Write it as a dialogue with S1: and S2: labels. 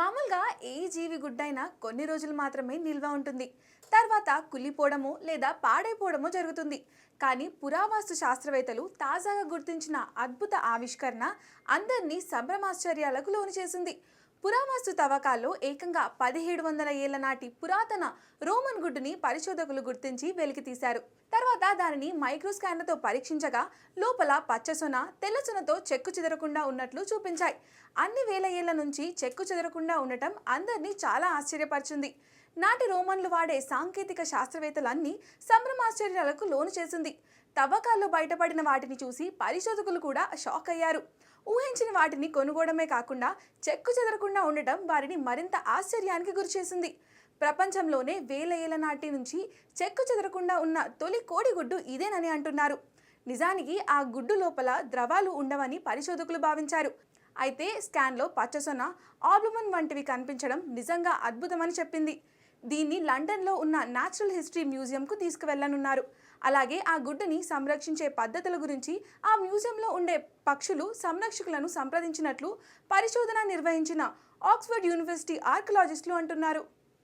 S1: మామూలుగా ఏ జీవి గుడ్డైనా కొన్ని రోజులు మాత్రమే నిల్వ ఉంటుంది. తర్వాత కుళ్ళిపోవడము లేదా పాడైపోవడము జరుగుతుంది. కానీ పురావాస్తు శాస్త్రవేత్తలు తాజాగా గుర్తించిన అద్భుత ఆవిష్కరణ అందరినీ సంభ్రమాశ్చర్యాలకు లోను చేసింది. పురావస్తు తవ్వకాల్లో ఏకంగా పదిహేడు వందల ఏళ్ళ నాటి పురాతన రోమన్ గుడ్డుని పరిశోధకులు గుర్తించి వెలికితీశారు తర్వాత దానిని మైక్రోస్కానర్తో పరీక్షించగా లోపల పచ్చసొన తెల్లసొనతో చెక్కు చెదరకుండా ఉన్నట్లు చూపించాయి. అన్ని వేల ఏళ్ళ నుంచి చెక్కు చెదరకుండా ఉండటం అందరినీ చాలా ఆశ్చర్యపరిచింది. నాటి రోమన్లు వాడే సాంకేతిక శాస్త్రవేత్తలన్నీ సంభ్రమాశ్చర్యాలకు లోను చేసింది. తవ్వకాల్లో బయటపడిన వాటిని చూసి పరిశోధకులు కూడా షాక్ అయ్యారు. ఊహించిన వాటిని కొనుగోవడమే కాకుండా చెక్కు చెదరకుండా ఉండటం వారిని మరింత ఆశ్చర్యానికి గురిచేసింది. ప్రపంచంలోనే వేల ఏళ్ళ నాటి నుంచి చెక్కు చెదరకుండా ఉన్న తొలి కోడిగుడ్డు ఇదేనని అంటున్నారు. నిజానికి ఆ గుడ్డు లోపల ద్రవాలు ఉండవని పరిశోధకులు భావించారు. అయితే స్కాన్లో పచ్చసొన ఆబ్లుమన్ వంటివి కనిపించడం నిజంగా అద్భుతమని చెప్పింది. దీన్ని లండన్లో ఉన్న న్యాచురల్ హిస్టరీ మ్యూజియంకు తీసుకువెళ్ళనున్నారు. అలాగే ఆ గుడ్డుని సంరక్షించే పద్ధతుల గురించి ఆ మ్యూజియంలో ఉండే పక్షులు సంరక్షకులను సంప్రదించినట్లు పరిశోధన నిర్వహించిన ఆక్స్ఫర్డ్ యూనివర్సిటీ ఆర్కియాలజిస్టులు అంటున్నారు.